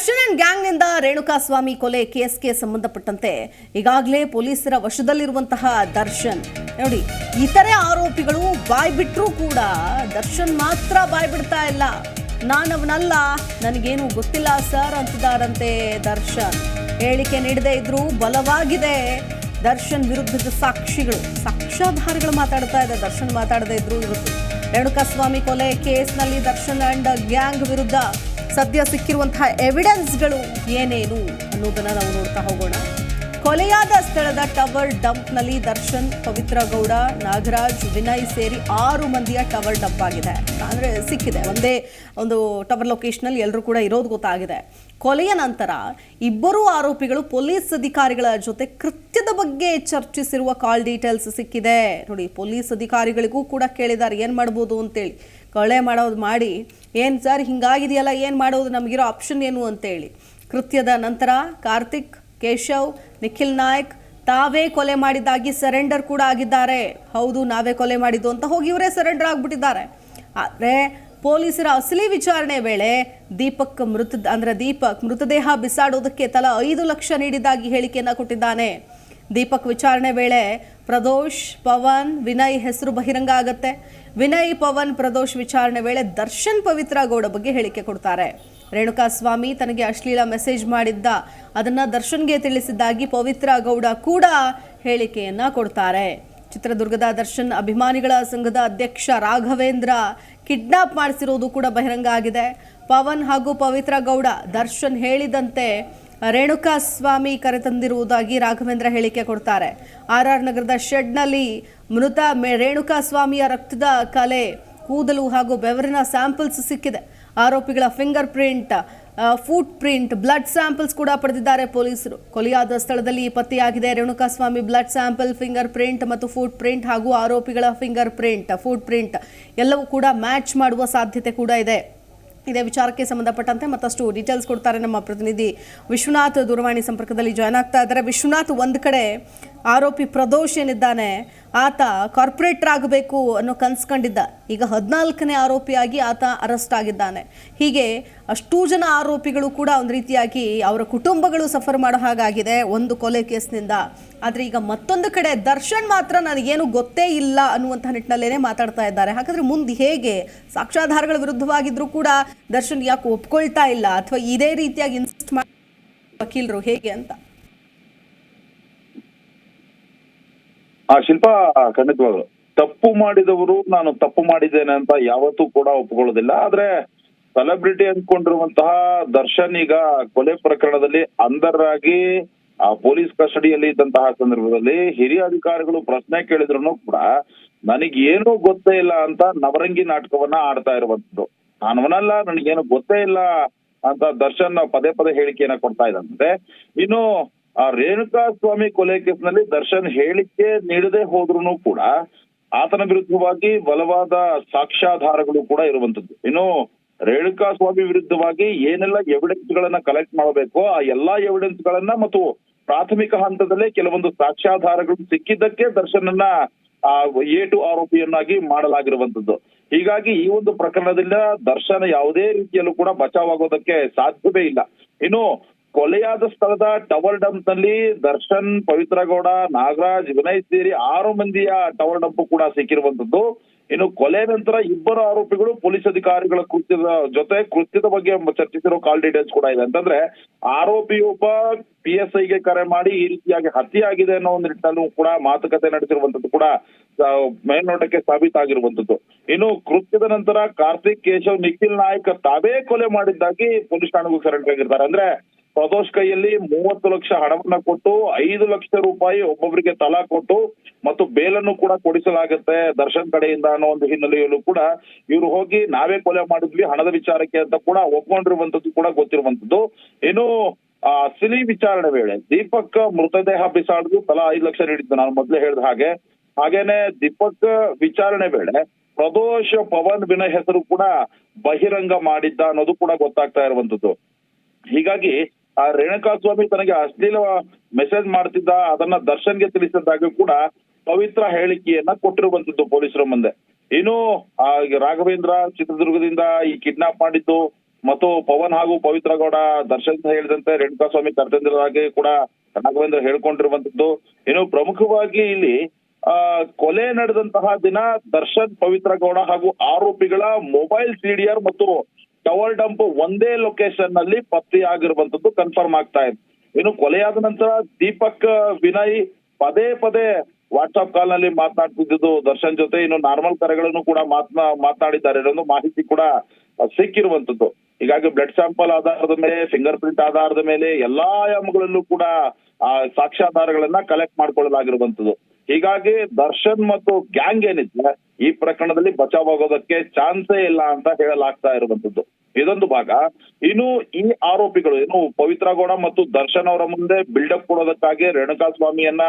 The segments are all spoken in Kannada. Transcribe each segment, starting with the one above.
ದರ್ಶನ್ ಅಂಡ್ ಗ್ಯಾಂಗ್ನಿಂದ ರೇಣುಕಾಸ್ವಾಮಿ ಕೊಲೆ ಕೇಸ್ಗೆ ಸಂಬಂಧಪಟ್ಟಂತೆ ಈಗಾಗಲೇ ಪೊಲೀಸರ ವಶದಲ್ಲಿರುವಂತಹ ದರ್ಶನ್. ನೋಡಿ, ಇತರೆ ಆರೋಪಿಗಳು ಬಾಯ್ ಬಿಟ್ರೂ ಕೂಡ ದರ್ಶನ್ ಮಾತ್ರ ಬಾಯ್ಬಿಡ್ತಾ ಇಲ್ಲ. ನಾನವನಲ್ಲ, ನನಗೇನು ಗೊತ್ತಿಲ್ಲ ಸರ್ ಅಂತಿದ್ದಾರಂತೆ ದರ್ಶನ್. ಹೇಳಿಕೆ ನೀಡದೇ ಇದ್ರೂ ಬಲವಾಗಿದೆ. ದರ್ಶನ್ ವಿರುದ್ಧದ ಸಾಕ್ಷಿಗಳು, ಸಾಕ್ಷ್ಯಾಧಾರಗಳು ಮಾತಾಡ್ತಾ ಇದೆ, ದರ್ಶನ್ ಮಾತಾಡದೇ ಇದ್ರು ಇವತ್ತು ರೇಣುಕಾಸ್ವಾಮಿ ಕೊಲೆ ಕೇಸ್ನಲ್ಲಿ ದರ್ಶನ್ ಅಂಡ್ ಗ್ಯಾಂಗ್ ವಿರುದ್ಧ ಸದ್ಯ ಸಿಕ್ಕಿರುವಂತಹ ಎವಿಡೆನ್ಸ್ಗಳು ಏನೇನು ಅನ್ನೋದನ್ನ ನಾವು ನೋಡ್ತಾ ಹೋಗೋಣ. ಕೊಲೆಯಾದ ಸ್ಥಳದ ಟವರ್ ಡಂಪ್ನಲ್ಲಿ ದರ್ಶನ್, ಪವಿತ್ರ ಗೌಡ, ನಾಗರಾಜ್, ವಿನಯ್ ಸೇರಿ ಆರು ಮಂದಿಯ ಟವರ್ ಡಂಪ್ ಆಗಿದೆ. ಅಂದ್ರೆ ಸಿಕ್ಕಿದೆ. ಒಂದೇ ಒಂದು ಟವರ್ ಲೊಕೇಶನಲ್ಲಿ ಎಲ್ಲರೂ ಕೂಡ ಇರೋದು ಗೊತ್ತಾಗಿದೆ. ಕೊಲೆಯ ನಂತರ ಇಬ್ಬರು ಆರೋಪಿಗಳು ಪೊಲೀಸ್ ಅಧಿಕಾರಿಗಳ ಜೊತೆ ಕೃತ್ಯದ ಬಗ್ಗೆ ಚರ್ಚಿಸಿರುವ ಕಾಲ್ ಡೀಟೇಲ್ಸ್ ಸಿಕ್ಕಿದೆ. ನೋಡಿ, ಪೊಲೀಸ್ ಅಧಿಕಾರಿಗಳಿಗೂ ಕೂಡ ಕೇಳಿದ್ದಾರೆ. ಏನು ಮಾಡ್ಬೋದು ಅಂತೇಳಿ. ಕೊಳೆ ಮಾಡೋದು ಮಾಡಿ ಏನು ಸರ್, ಹಿಂಗಾಗಿದೆಯಲ್ಲ, ಏನು ಮಾಡೋದು, ನಮಗಿರೋ ಆಪ್ಷನ್ ಏನು ಅಂತೇಳಿ. ಕೃತ್ಯದ ನಂತರ ಕಾರ್ತಿಕ್, ಕೇಶವ್, ನಿಖಿಲ್ ನಾಯ್ಕ್, ತಾವೇ ಕೊಲೆ ಮಾಡಿದ್ದಾಗಿ ಸರೆಂಡರ್ ಕೂಡ ಆಗಿದ್ದಾರೆ. ಹೌದು, ನಾವೇ ಕೊಲೆ ಮಾಡಿದ್ದು ಅಂತ ಹೋಗಿ ಇವರೇ ಸರೆಂಡರ್ ಆಗಿಬಿಟ್ಟಿದ್ದಾರೆ. ಆದರೆ ಪೊಲೀಸರ ಅಸಲಿ ವಿಚಾರಣೆ ವೇಳೆ ದೀಪಕ್ ಮೃತ ಅಂದರೆ ದೀಪಕ್ ಮೃತದೇಹ ಬಿಸಾಡೋದಕ್ಕೆ ತಲಾ ಐದು ಲಕ್ಷ ನೀಡಿದ್ದಾಗಿ ಹೇಳಿಕೆಯನ್ನು ಕೊಟ್ಟಿದ್ದಾನೆ. ದೀಪಕ್ ವಿಚಾರಣೆ ವೇಳೆ ಪ್ರದೋಷ್ ಪವನ್, ವಿನಯ್ ಹೆಸರು ಬಹಿರಂಗ ಆಗತ್ತೆ. ವಿನಯ್ ಪವನ್, ಪ್ರದೋಷ್ ವಿಚಾರಣೆ ವೇಳೆ ದರ್ಶನ್ ಪವಿತ್ರ ಗೌಡ ಬಗ್ಗೆ ಹೇಳಿಕೆ ಕೊಡ್ತಾರೆ. ರೇಣುಕಾ ಸ್ವಾಮಿ ತನಗೆ ಅಶ್ಲೀಲ ಮೆಸೇಜ್ ಮಾಡಿದ್ದ, ಅದನ್ನ ದರ್ಶನ್ಗೆ ತಿಳಿಸಿದ್ದಾಗಿ ಪವಿತ್ರ ಗೌಡ ಕೂಡ ಹೇಳಿಕೆಯನ್ನ ಕೊಡ್ತಾರೆ. ಚಿತ್ರದುರ್ಗದ ದರ್ಶನ್ ಅಭಿಮಾನಿಗಳ ಸಂಘದ ಅಧ್ಯಕ್ಷ ರಾಘವೇಂದ್ರ ಕಿಡ್ನಾಪ್ ಮಾಡಿಸಿರೋದು ಕೂಡ ಬಹಿರಂಗ ಆಗಿದೆ. ಪವನ್ ಹಾಗೂ ಪವಿತ್ರ ಗೌಡ ದರ್ಶನ್ ಹೇಳಿದಂತೆ ರೇಣುಕಾ ಸ್ವಾಮಿ ಕರೆತಂದಿರುವುದಾಗಿ ರಾಘವೇಂದ್ರ ಹೇಳಿಕೆ ಕೊಡ್ತಾರೆ. ಆರ್ ಆರ್ ನಗರದ ಶೆಡ್ನಲ್ಲಿ ಮೃತ ರೇಣುಕಾ ಸ್ವಾಮಿಯ ರಕ್ತದ ಕಲೆ, ಕೂದಲು ಹಾಗೂ ಬೆವರಿನ ಸ್ಯಾಂಪಲ್ಸ್ ಸಿಕ್ಕಿದೆ. ಆರೋಪಿಗಳ finger print foot print, blood samples ಕೂಡ ಪಡೆದಿದ್ದಾರೆ ಪೊಲೀಸರು. ಕೊಲೆಯಾದ ಸ್ಥಳದಲ್ಲಿ ಪತ್ತೆಯಾಗಿದೆ. Renuka Swamy blood sample, finger print ಮತ್ತು ಫುಟ್ ಪ್ರಿಂಟ್ ಹಾಗೂ ಆರೋಪಿಗಳ ಫಿಂಗರ್ ಪ್ರಿಂಟ್, ಫುಟ್ ಪ್ರಿಂಟ್ ಎಲ್ಲವೂ ಕೂಡ ಮ್ಯಾಚ್ ಮಾಡುವ ಸಾಧ್ಯತೆ ಕೂಡ ಇದೆ. ಇದೇ. ವಿಚಾರಕ್ಕೆ ಸಂಬಂಧಪಟ್ಟಂತೆ ಮತ್ತಷ್ಟು ಡೀಟೇಲ್ಸ್ ಕೊಡ್ತಾರೆ ನಮ್ಮ ಪ್ರತಿನಿಧಿ ವಿಶ್ವನಾಥ್ ದೂರವಾಣಿ ಸಂಪರ್ಕದಲ್ಲಿ ಜಾಯ್ನ್ ಆಗ್ತಾ ಇದ್ದಾರೆ. ವಿಶ್ವನಾಥ್, ಒಂದು ಕಡೆ ಆರೋಪಿ ಪ್ರದೋಷ್ ಏನಿದ್ದಾನೆ, ಆತ ಕಾರ್ಪೊರೇಟರ್ ಆಗಬೇಕು ಅನ್ನೋ ಕನ್ಸ್ಕೊಂಡಿದ್ದ ಈಗ ಹದಿನಾಲ್ಕನೇ ಆರೋಪಿಯಾಗಿ ಆತ ಅರೆಸ್ಟ್ ಆಗಿದ್ದಾನೆ. ಹೀಗೆ ಅಷ್ಟೂ ಜನ ಆರೋಪಿಗಳು ಕೂಡ ಒಂದು ರೀತಿಯಾಗಿ ಅವರ ಕುಟುಂಬಗಳು ಸಫರ್ ಮಾಡೋ ಹಾಗಾಗಿದೆ ಒಂದು ಕೊಲೆ ಕೇಸ್ನಿಂದ. ಆದರೆ ಈಗ ಮತ್ತೊಂದು ಕಡೆ ದರ್ಶನ್ ಮಾತ್ರ ನನಗೇನು ಗೊತ್ತೇ ಇಲ್ಲ ಅನ್ನುವಂಥ ನಿಟ್ಟಿನಲ್ಲೇ ಮಾತಾಡ್ತಾ ಇದ್ದಾರೆ. ಹಾಗಾದ್ರೆ ಮುಂದೆ ಹೇಗೆ? ಸಾಕ್ಷ್ಯಾಧಾರಗಳ ವಿರುದ್ಧವಾಗಿದ್ದರೂ ಕೂಡ ದರ್ಶನ್ ಯಾಕೆ ಒಪ್ಕೊಳ್ತಾ ಇಲ್ಲ? ಅಥವಾ ಇದೇ ರೀತಿಯಾಗಿ ಇನ್ಸಿಸ್ಟ್ ಮಾಡಿ ವಕೀಲರು ಹೇಗೆ ಅಂತ. ಆ, ಶಿಲ್ಪ ಖಂಡಿತವಾಗ್ಲು ತಪ್ಪು ಮಾಡಿದವರು ನಾನು ತಪ್ಪು ಮಾಡಿದ್ದೇನೆ ಅಂತ ಯಾವತ್ತೂ ಕೂಡ ಒಪ್ಕೊಳ್ಳೋದಿಲ್ಲ. ಆದ್ರೆ ಸೆಲೆಬ್ರಿಟಿ ಅಂದ್ಕೊಂಡಿರುವಂತಹ ದರ್ಶನ್ ಈಗ ಕೊಲೆ ಪ್ರಕರಣದಲ್ಲಿ ಅಂಧರಾಗಿ, ಆ, ಪೊಲೀಸ್ ಕಸ್ಟಡಿಯಲ್ಲಿ ಇದ್ದಂತಹ ಸಂದರ್ಭದಲ್ಲಿ ಹಿರಿಯ ಅಧಿಕಾರಿಗಳು ಪ್ರಶ್ನೆ ಕೇಳಿದ್ರು ಕೂಡ ನನಗೇನು ಗೊತ್ತೇ ಇಲ್ಲ ಅಂತ ನವರಂಗಿ ನಾಟಕವನ್ನ ಆಡ್ತಾ ಇರುವಂತದ್ದು ನಾನವನಲ್ಲ, ನನಗೇನು ಗೊತ್ತೇ ಇಲ್ಲ ಅಂತ ದರ್ಶನ್ ಪದೇ ಪದೇ ಹೇಳಿಕೆಯನ್ನ ಕೊಡ್ತಾ ಇದ್ದಂತೆ ಇನ್ನು ಆ ರೇಣುಕಾ ಸ್ವಾಮಿ ಕೊಲೆ ಕೇಸ್ನಲ್ಲಿ ದರ್ಶನ್ ಹೇಳಿಕೆ ನೀಡದೆ ಹೋದ್ರು ಕೂಡ ಆತನ ವಿರುದ್ಧವಾಗಿ ಬಲವಾದ ಸಾಕ್ಷ್ಯಾಧಾರಗಳು ಕೂಡ ಇರುವಂತದ್ದು ಇನ್ನು ರೇಣುಕಾ ಸ್ವಾಮಿ ವಿರುದ್ಧವಾಗಿ ಏನೆಲ್ಲ ಎವಿಡೆನ್ಸ್ ಗಳನ್ನ ಕಲೆಕ್ಟ್ ಮಾಡಬೇಕೋ ಆ ಎಲ್ಲಾ ಎವಿಡೆನ್ಸ್ ಗಳನ್ನ ಮತ್ತು ಪ್ರಾಥಮಿಕ ಹಂತದಲ್ಲೇ ಕೆಲವೊಂದು ಸಾಕ್ಷ್ಯಾಧಾರಗಳು ಸಿಕ್ಕಿದ್ದಕ್ಕೆ ದರ್ಶನನ್ನ ಏಟು ಆರೋಪಿಯನ್ನಾಗಿ ಮಾಡಲಾಗಿರುವಂತದ್ದು ಹೀಗಾಗಿ ಈ ಒಂದು ಪ್ರಕರಣದಿಂದ ದರ್ಶನ ಯಾವುದೇ ರೀತಿಯಲ್ಲೂ ಕೂಡ ಬಚಾವಾಗೋದಕ್ಕೆ ಸಾಧ್ಯವೇ ಇಲ್ಲ. ಇನ್ನು ಕೊಲೆಯಾದ ಸ್ಥಳದ ಟವರ್ ಡಂಪ್ನಲ್ಲಿ ದರ್ಶನ್, ಪವಿತ್ರಗೌಡ, ನಾಗರಾಜ್, ವಿನಯ್ ಸೇರಿ ಆರು ಮಂದಿಯ ಟವರ್ ಡಂಪ್ ಕೂಡ ಸಿಕ್ಕಿರುವಂತದ್ದು ಇನ್ನು ಕೊಲೆ ನಂತರ ಇಬ್ಬರು ಆರೋಪಿಗಳು ಪೊಲೀಸ್ ಅಧಿಕಾರಿಗಳ ಕೃತ್ಯದ ಜೊತೆ ಕೃತ್ಯದ ಬಗ್ಗೆ ಚರ್ಚಿಸಿರೋ ಕಾಲ್ ಡೀಟೇಲ್ಸ್ ಕೂಡ ಇದೆ. ಅಂತಂದ್ರೆ ಆರೋಪಿಯೊಬ್ಬ ಪಿ ಎಸ್ ಐಗೆ ಕರೆ ಮಾಡಿ ಈ ರೀತಿಯಾಗಿ ಹತ್ಯೆ ಆಗಿದೆ ಅನ್ನೋ ಒಂದು ನಿಟ್ಟಿನಲ್ಲೂ ಕೂಡ ಮಾತುಕತೆ ನಡೆಸಿರುವಂತದ್ದು ಕೂಡ ಮೇಲ್ನೋಟಕ್ಕೆ ಸಾಬೀತಾಗಿರುವಂತದ್ದು ಇನ್ನು ಕೃತ್ಯದ ನಂತರ ಕಾರ್ತಿಕ್, ಕೇಶವ್, ನಿಖಿಲ್ ನಾಯಕ್ ತಾವೇ ಕೊಲೆ ಮಾಡಿದ್ದಾಗಿ ಪೊಲೀಸ್ ಠಾಣೆಗೂ ಕರೆಂಟ್ ಆಗಿರ್ತಾರೆ ಅಂದ್ರೆ ಪ್ರದೋಷ್ ಕೈಯಲ್ಲಿ ಮೂವತ್ತು ಲಕ್ಷ ಹಣವನ್ನ ಕೊಟ್ಟು, ಐದು ಲಕ್ಷ ರೂಪಾಯಿ ಒಬ್ಬೊಬ್ಬರಿಗೆ ತಲಾ ಕೊಟ್ಟು ಮತ್ತು ಬೇಲನ್ನು ಕೂಡ ಕೊಡಿಸಲಾಗುತ್ತೆ ದರ್ಶನ್ ಕಡೆಯಿಂದ ಅನ್ನೋ ಒಂದು ಹಿನ್ನೆಲೆಯಲ್ಲೂ ಕೂಡ. ಇವರು ಹೋಗಿ ನಾವೇ ಕೊಲೆ ಮಾಡಿದ್ವಿ, ಹಣದ ವಿಚಾರಕ್ಕೆ ಅಂತ ಕೂಡ ಒಪ್ಕೊಂಡಿರುವಂತದ್ದು ಕೂಡ ಗೊತ್ತಿರುವಂತದ್ದು ಇನ್ನು, ಆ ಸಿಲಿ ವಿಚಾರಣೆ ವೇಳೆ ದೀಪಕ್ ಮೃತದೇಹ ಬಿಸಾಡಿದ್ರು ತಲಾ ಐದು ಲಕ್ಷ ನೀಡಿದ್ದು ನಾನು ಮೊದಲೇ ಹೇಳಿದ ಹಾಗೆ. ಹಾಗೇನೆ ದೀಪಕ್ ವಿಚಾರಣೆ ವೇಳೆ ಪ್ರದೋಷ್ ಪವನ್ ವಿನಯ್ ಹೆಸರು ಕೂಡ ಬಹಿರಂಗ ಮಾಡಿದ್ದ ಅನ್ನೋದು ಕೂಡ ಗೊತ್ತಾಗ್ತಾ ಇರುವಂತದ್ದು ಹೀಗಾಗಿ ಆ ರೇಣುಕಾ ಸ್ವಾಮಿ ತನಗೆ ಅಶ್ಲೀಲ ಮೆಸೇಜ್ ಮಾಡ್ತಿದ್ದ, ಅದನ್ನ ದರ್ಶನ್ಗೆ ತಿಳಿಸಿದಾಗ ಕೂಡ ಪವಿತ್ರ ಹೇಳಿಕೆಯನ್ನ ಕೊಟ್ಟಿರುವಂತದ್ದು ಪೊಲೀಸರ ಮುಂದೆ. ಇನ್ನು ರಾಘವೇಂದ್ರ ಚಿತ್ರದುರ್ಗದಿಂದ ಈ ಕಿಡ್ನಾಪ್ ಮಾಡಿದ್ದು, ಮತ್ತು ಪವನ್ ಹಾಗೂ ಪವಿತ್ರ ಗೌಡ ದರ್ಶನ್ ಹೇಳಿದಂತೆ ರೇಣುಕಾ ಸ್ವಾಮಿ ಕರ್ತಂದ್ರರಾಗಿ ಕೂಡ ರಾಘವೇಂದ್ರ ಹೇಳ್ಕೊಂಡಿರುವಂತದ್ದು. ಇನ್ನು ಪ್ರಮುಖವಾಗಿ ಇಲ್ಲಿ, ಆ, ಕೊಲೆ ನಡೆದಂತಹ ದಿನ ದರ್ಶನ್, ಪವಿತ್ರ ಗೌಡ ಹಾಗೂ ಆರೋಪಿಗಳ ಮೊಬೈಲ್ ಸಿಡಿಆರ್ ಮತ್ತು ಟವರ್ ಡಂಪ್ ಒಂದೇ ಲೊಕೇಶನ್ನಲ್ಲಿ ಪತ್ತೆಯಾಗಿರುವಂತದ್ದು ಕನ್ಫರ್ಮ್ ಆಗ್ತಾ ಇದೆ. ಇನ್ನು ಕೊಲೆಯಾದ ನಂತರ ದೀಪಕ್, ವಿನಯ್ ಪದೇ ಪದೇ ವಾಟ್ಸ್ಆಪ್ ಕಾಲ್ನಲ್ಲಿ ಮಾತನಾಡ್ತಿದ್ದು ದರ್ಶನ್ ಜೊತೆ. ಇನ್ನು ನಾರ್ಮಲ್ ಕರೆಗಳನ್ನು ಕೂಡ ಮಾತನಾ, ಮಾತನಾಡಿದ್ದಾರೆ. ಅನ್ನೋ ಮಾಹಿತಿ ಕೂಡ ಸಿಕ್ಕಿರುವಂತದ್ದು ಹೀಗಾಗಿ ಬ್ಲಡ್ ಸ್ಯಾಂಪಲ್ ಆಧಾರದ ಮೇಲೆ ಫಿಂಗರ್ ಪ್ರಿಂಟ್ ಆಧಾರದ ಮೇಲೆ ಎಲ್ಲಾ ಆಯಾಮಗಳಲ್ಲೂ ಕೂಡ, ಆ, ಸಾಕ್ಷ್ಯಾಧಾರಗಳನ್ನ ಕಲೆಕ್ಟ್ ಮಾಡ್ಕೊಳ್ಳಲಾಗಿರುವಂತದ್ದು ಹೀಗಾಗಿ ದರ್ಶನ್ ಮತ್ತು ಗ್ಯಾಂಗ್ ಏನಿದೆ ಈ ಪ್ರಕರಣದಲ್ಲಿ ಬಚಾವ್ ಆಗೋದಕ್ಕೆ ಚಾನ್ಸೇ ಇಲ್ಲ ಅಂತ ಹೇಳಲಾಗ್ತಾ ಇರುವಂತದ್ದು ಇದೊಂದು ಭಾಗ. ಇನ್ನು ಈ ಆರೋಪಿಗಳು ಏನು ಪವಿತ್ರ ಗೌಡ ಮತ್ತು ದರ್ಶನ್ ಅವರ ಮುಂದೆ ಬಿಲ್ಡಪ್ ಕೊಡೋದಕ್ಕಾಗಿ ರೇಣುಕಾ ಸ್ವಾಮಿಯನ್ನ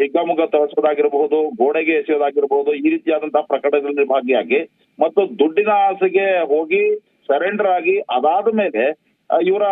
ಹಿಗ್ಗಾಮುಗ್ಗ ತರಿಸೋದಾಗಿರಬಹುದು, ಗೋಡೆಗೆ ಎಸೆಯೋದಾಗಿರಬಹುದು, ಈ ರೀತಿಯಾದಂತಹ ಪ್ರಕರಣದಲ್ಲಿ ಭಾಗಿಯಾಗಿ ಮತ್ತು ದುಡ್ಡಿನ ಆಸೆಗೆ ಹೋಗಿ ಸರೆಂಡರ್ ಆಗಿ ಅದಾದ ಮೇಲೆ ಇವರ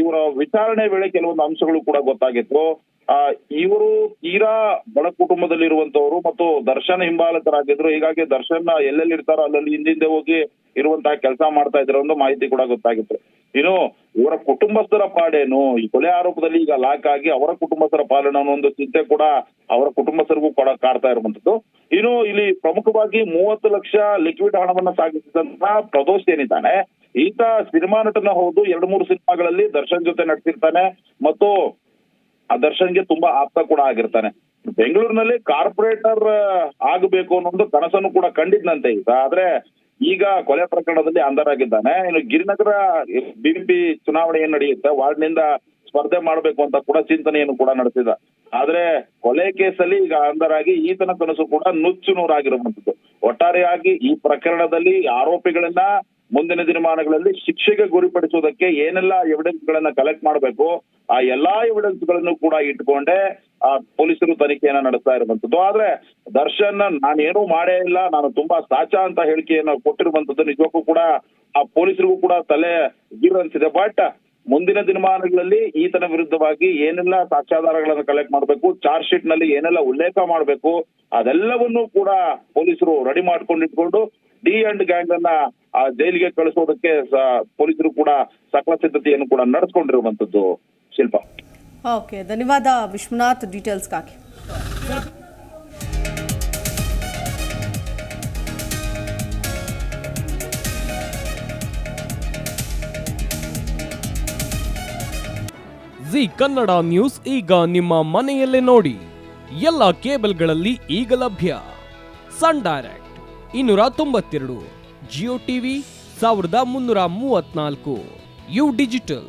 ಇವರ ವಿಚಾರಣೆ ವೇಳೆ ಕೆಲವೊಂದು ಅಂಶಗಳು ಕೂಡ ಗೊತ್ತಾಗಿತ್ತು. ಇವರು ತೀರಾ ಬಡ ಕುಟುಂಬದಲ್ಲಿರುವಂತವರು ಮತ್ತು ದರ್ಶನ್ ಹಿಂಬಾಲಕರಾಗಿದ್ರು ಹೀಗಾಗಿ ದರ್ಶನ್ ಎಲ್ಲೆಲ್ಲಿ ಇರ್ತಾರೋ ಅಲ್ಲಲ್ಲಿ ಹಿಂದಿಂದೆ ಹೋಗಿ ಇರುವಂತಹ ಕೆಲಸ ಮಾಡ್ತಾ ಇದ್ರು ಒಂದು ಮಾಹಿತಿ ಕೂಡ ಗೊತ್ತಾಗಿತ್ತು. ಇನ್ನು ಇವರ ಕುಟುಂಬಸ್ಥರ ಪಾಡೇನು? ಈ ಕೊಲೆ ಆರೋಪದಲ್ಲಿ ಈಗ ಲಾಕ್ ಆಗಿ ಅವರ ಕುಟುಂಬಸ್ಥರ ಪಾಲನ ಅನ್ನೋ ಒಂದು ಚಿಂತೆ ಕೂಡ ಅವರ ಕುಟುಂಬಸ್ಥರಿಗೂ ಕೂಡ ಕಾಡ್ತಾ ಇರುವಂತದ್ದು ಇನ್ನು ಇಲ್ಲಿ ಪ್ರಮುಖವಾಗಿ ಮೂವತ್ತು ಲಕ್ಷ ಲಿಕ್ವಿಡ್ ಹಣವನ್ನ ಸಾಗಿಸಿದಂತಹ ಪ್ರದೋಷ್ ಏನಿದ್ದಾನೆ? ಈತ ಸಿನಿಮಾ ನಟನ ಹೌದು. ಎರಡು ಮೂರು ಸಿನಿಮಾಗಳಲ್ಲಿ ದರ್ಶನ್ ಜೊತೆ ನಟಿಸಿರ್ತಾನೆ. ಮತ್ತು ಆ ದರ್ಶನ್ಗೆ ತುಂಬಾ ಆಪ್ತ ಕೂಡ ಆಗಿರ್ತಾನೆ. ಬೆಂಗಳೂರಿನಲ್ಲಿ ಕಾರ್ಪೊರೇಟರ್ ಆಗಬೇಕು ಅನ್ನೋ ಕನಸನ್ನು ಕೂಡ ಕಂಡಿದ್ನಂತೆ ಈಗ. ಆದ್ರೆ ಈಗ ಕೊಲೆ ಪ್ರಕರಣದಲ್ಲಿ ಅಂಧರಾಗಿದ್ದಾನೆ. ಇನ್ನು ಗಿರಿನಗರ ಬಿಬಿಪಿ ಚುನಾವಣೆ ಏನ್ ನಡೆಯುತ್ತೆ, ವಾರ್ಡ್ನಿಂದ ಸ್ಪರ್ಧೆ ಮಾಡಬೇಕು ಅಂತ ಕೂಡ ಚಿಂತನೆಯನ್ನು ಕೂಡ ನಡೆಸಿದ. ಆದ್ರೆ ಕೊಲೆ ಕೇಸಲ್ಲಿ ಈಗ ಅಂಧರಾಗಿ ಈತನ ಕನಸು ಕೂಡ ನುಚ್ಚು ನೂರಾಗಿರುವಂತದ್ದು ಒಟ್ಟಾರೆಯಾಗಿ ಈ ಪ್ರಕರಣದಲ್ಲಿ ಆರೋಪಿಗಳನ್ನ ಮುಂದಿನ ದಿನಮಾನಗಳಲ್ಲಿ ಶಿಕ್ಷೆಗೆ ಗುರಿಪಡಿಸುವುದಕ್ಕೆ ಏನೆಲ್ಲ ಎವಿಡೆನ್ಸ್ ಗಳನ್ನ ಕಲೆಕ್ಟ್ ಮಾಡಬೇಕು ಆ ಎಲ್ಲಾ ಎವಿಡೆನ್ಸ್ಗಳನ್ನು ಕೂಡ ಇಟ್ಕೊಂಡೆ, ಆ ಪೊಲೀಸರು ತನಿಖೆಯನ್ನ ನಡೆಸ್ತಾ ಇರುವಂತದ್ದು. ಆದ್ರೆ ದರ್ಶನ್ ನಾನೇನು ಮಾಡೇ ಇಲ್ಲ, ನಾನು ತುಂಬಾ ಸಾಚ ಅಂತ ಹೇಳಿಕೆಯನ್ನು ಕೊಟ್ಟಿರುವಂತದ್ದು ನಿಜಕ್ಕೂ ಕೂಡ ಆ ಪೊಲೀಸರಿಗೂ ಕೂಡ ತಲೆ ಗೀರ್ ಬಟ್ ಮುಂದಿನ ದಿನಮಾನಗಳಲ್ಲಿ ಈತನ ವಿರುದ್ಧವಾಗಿ ಏನೆಲ್ಲ ಸಾಕ್ಷ್ಯಾಧಾರಗಳನ್ನು ಕಲೆಕ್ಟ್ ಮಾಡಬೇಕು ಚಾರ್ಜ್ ಶೀಟ್ನಲ್ಲಿ ಏನೆಲ್ಲ ಉಲ್ಲೇಖ ಮಾಡಬೇಕು, ಅದೆಲ್ಲವನ್ನೂ ಕೂಡ ಪೊಲೀಸರು ರೆಡಿ ಮಾಡ್ಕೊಂಡಿಟ್ಕೊಂಡು ಡಿ ಅಂಡ್ ಗ್ಯಾಂಗ್ ಅನ್ನ, ಆ, ಜೈಲಿಗೆ ಕಳಿಸೋದಕ್ಕೆ ಪೊಲೀಸರು ಕೂಡ ಸಕಲ ಸಿದ್ಧತೆಯನ್ನು ಕೂಡ ನಡೆಸ್ಕೊಂಡಿರುವಂತದ್ದು. ಶಿಲ್ಪ. ಓಕೆ ಧನ್ಯವಾದ ವಿಶ್ವನಾಥ್ ಡೀಟೇಲ್ಸ್ಗಾಗಿ ಜಿ ಕನ್ನಡ ನ್ಯೂಸ್ ಈಗ ನಿಮ್ಮ ಮನೆಯಲ್ಲೇ ನೋಡಿ. ಎಲ್ಲ ಕೇಬಲ್ಗಳಲ್ಲಿ ಈಗ ಲಭ್ಯ. ಸನ್ ಡೈರೆಕ್ಟ್ ಇನ್ನೂರ ತೊಂಬತ್ತೆರಡು ಜಿಯೋ ಟಿವಿ ಸಾವಿರದ ಮುನ್ನೂರ ಮೂವತ್ನಾಲ್ಕು ಯು ಡಿಜಿಟಲ್.